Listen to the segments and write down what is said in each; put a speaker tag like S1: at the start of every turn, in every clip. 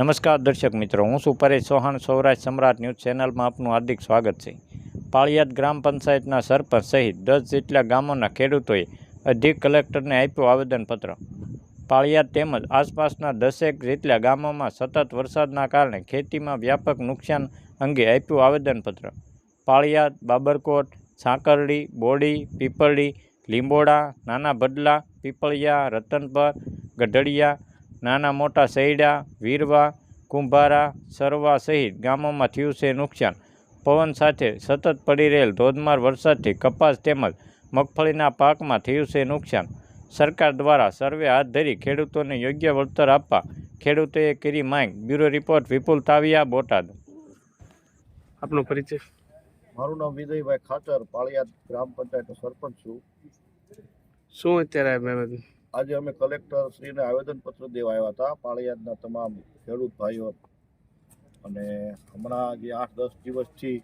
S1: નમસ્કાર દર્શક મિત્રો, હું છું પરેશ ચૌહાણ, સૌરાષ્ટ્ર સમ્રાટ ન્યૂઝ ચેનલમાં આપનું હાર્દિક સ્વાગત છે. પાળિયાદ ગ્રામ પંચાયતના સરપંચ સહિત દસ જેટલા ગામોના ખેડૂતોએ અધિક કલેક્ટરને આપ્યું આવેદનપત્ર. પાળિયાદ તેમજ આસપાસના દસેક જેટલા ગામોમાં સતત વરસાદના કારણે ખેતીમાં વ્યાપક નુકસાન અંગે આપ્યું આવેદનપત્ર. પાળિયાદ, બાબરકોટ, સાંકરડી, બોડી, પીપળી, લીંબોડા, નાના ભડલા, પીપળિયા, રતનપર, ગઢડિયા નાના મોટા સૈડા વીરવા કુંભારા સરવા સહિત ગામોમાં થયું છે નુકસાન. પવન સાથે સતત પડી રહેલ ધોધમાર વરસાદથી કપાસ તેમજ મગફળીના પાકમાં થયું છે નુકસાન. સરકાર દ્વારા સર્વે હાથ ધરી ખેડૂતોને યોગ્ય વળતર આપવા ખેડૂતોએ કરી માંગ. Bureau report Vipul Taviya Botad.
S2: આપનો પરિચય.
S3: મારું નામ વિજયભાઈ ખાચર પાળિયાદ ગ્રામ પંચાયતનો સરપંચ છું.
S2: શું અત્યારે?
S3: આજે અમે કલેક્ટર શ્રીને આવેદનપત્ર દેવા આવ્યા હતા. પાળિયાદના તમામ ખેડૂત ભાઈઓ અને હમણાં જે આઠ દસ દિવસથી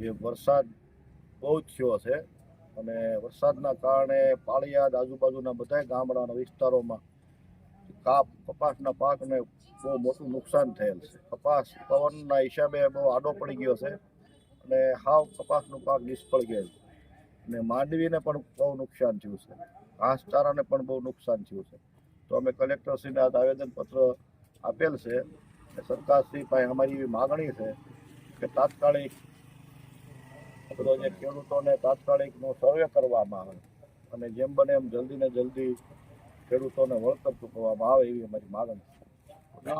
S3: જે વરસાદ બહુ જ થયો છે અને વરસાદના કારણે પાળિયાદ આજુબાજુના બધા ગામડાના વિસ્તારોમાં કાપ, કપાસના પાકને બહુ મોટું નુકસાન થયેલ છે. કપાસ પવનના હિસાબે બહુ આડો પડી ગયો છે અને હાવ કપાસનું પાક નિષ્ફળ ગયેલ અને માંડવીને પણ બહુ નુકસાન થયું છે. ઘાસચારાને પણ બહુ નુકસાન થયું છે. તો અમે કલેક્ટરશ્રીને આ આવેદનપત્ર આપેલ છે સરકારશ્રી પાસે અમારી એવી માગણી છે કે તાત્કાલિક બધો જે ખેડૂતોને તાત્કાલિકનો સર્વે કરવામાં આવે અને જેમ બને એમ જલ્દી ને જલ્દી ખેડૂતોને વળતર ચૂકવવામાં આવે એવી અમારી માગણી છે.